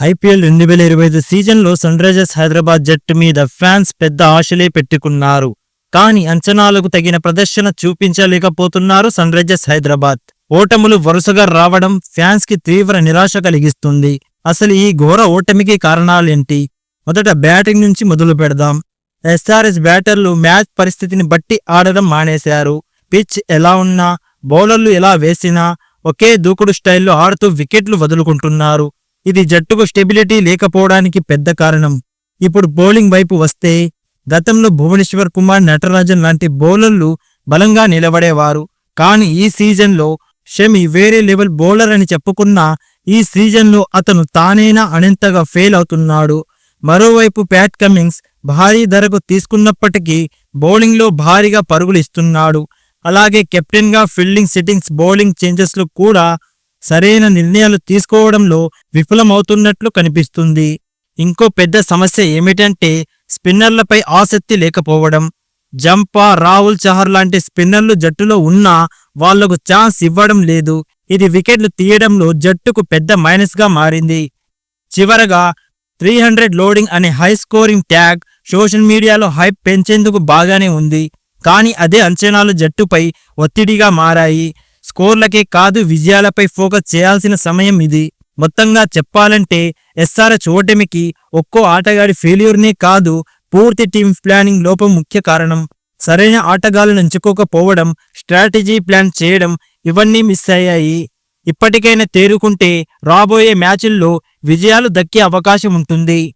IPL రెండు వేల ఇరవై ఐదు సీజన్లో సన్ రైజర్స్ హైదరాబాద్ జట్టు మీద ఫ్యాన్స్ పెద్ద ఆశలే పెట్టుకున్నారు. కానీ అంచనాలకు తగిన ప్రదర్శన చూపించలేకపోతున్నారు సన్ రైజర్స్ హైదరాబాద్. ఓటములు వరుసగా రావడం ఫ్యాన్స్కి తీవ్ర నిరాశ కలిగిస్తుంది. అసలు ఈ ఘోర ఓటమికి కారణాలేంటి? మొదట బ్యాటింగ్ నుంచి మొదలు పెడదాం. ఎస్ఆర్ఎస్ బ్యాటర్లు మ్యాచ్ పరిస్థితిని బట్టి ఆడడం మానేశారు. పిచ్ ఎలా ఉన్నా బౌలర్లు ఎలా వేసినా ఒకే దూకుడు స్టైల్లో ఆడుతూ వికెట్లు వదులుకుంటున్నారు. ఇది జట్టుకు స్టెబిలిటీ లేకపోవడానికి పెద్ద కారణం. ఇప్పుడు బౌలింగ్ వైపు వస్తే గతంలో భువనేశ్వర్ కుమార్ నటరాజన్ లాంటి బౌలర్లు బలంగా నిలబడేవారు. కానీ ఈ సీజన్లో షమి వేరే లెవెల్ బౌలర్ అని చెప్పుకున్నా ఈ సీజన్లో అతను తానేనా అనంతగా ఫెయిల్ అవుతున్నాడు. మరోవైపు ప్యాట్ కమింగ్స్ భారీ ధరకు తీసుకున్నప్పటికీ బౌలింగ్లో భారీగా పరుగులు ఇస్తున్నాడు. అలాగే కెప్టెన్గా ఫీల్డింగ్ సిట్టింగ్స్ బౌలింగ్ చేంజెస్లు కూడా సరైన నిర్ణయాలు తీసుకోవడంలో విఫలమవుతున్నట్లు కనిపిస్తుంది. ఇంకో పెద్ద సమస్య ఏమిటంటే స్పిన్నర్లపై ఆసక్తి లేకపోవడం. జంపా రాహుల్ చహర్ లాంటి స్పిన్నర్లు జట్టులో ఉన్నా వాళ్ళకు ఛాన్స్ ఇవ్వడం లేదు. ఇది వికెట్లు తీయడంలో జట్టుకు పెద్ద మైనస్గా మారింది. చివరగా త్రీ హండ్రెడ్ లోడింగ్ అనే హై స్కోరింగ్ ట్యాగ్ సోషల్ మీడియాలో హైప్ పెంచేందుకు బాగానే ఉంది. కానీ అదే అంచనాలు జట్టుపై ఒత్తిడిగా మారాయి. స్కోర్లకే కాదు విజయాలపై ఫోకస్ చేయాల్సిన సమయం ఇది. మొత్తంగా చెప్పాలంటే ఎస్ఆర్ ఓటమికి ఒక్కో ఆటగాడి ఫెయిల్యూర్నే కాదు పూర్తి టీం ప్లానింగ్ లోపం ముఖ్య కారణం. సరైన ఆటగాళ్ళను ఎంచుకోకపోవడం స్ట్రాటజీ ప్లాన్ చేయడం ఇవన్నీ మిస్ అయ్యాయి. ఇప్పటికైనా తేరుకుంటే రాబోయే మ్యాచుల్లో విజయాలు దక్కే అవకాశం ఉంటుంది.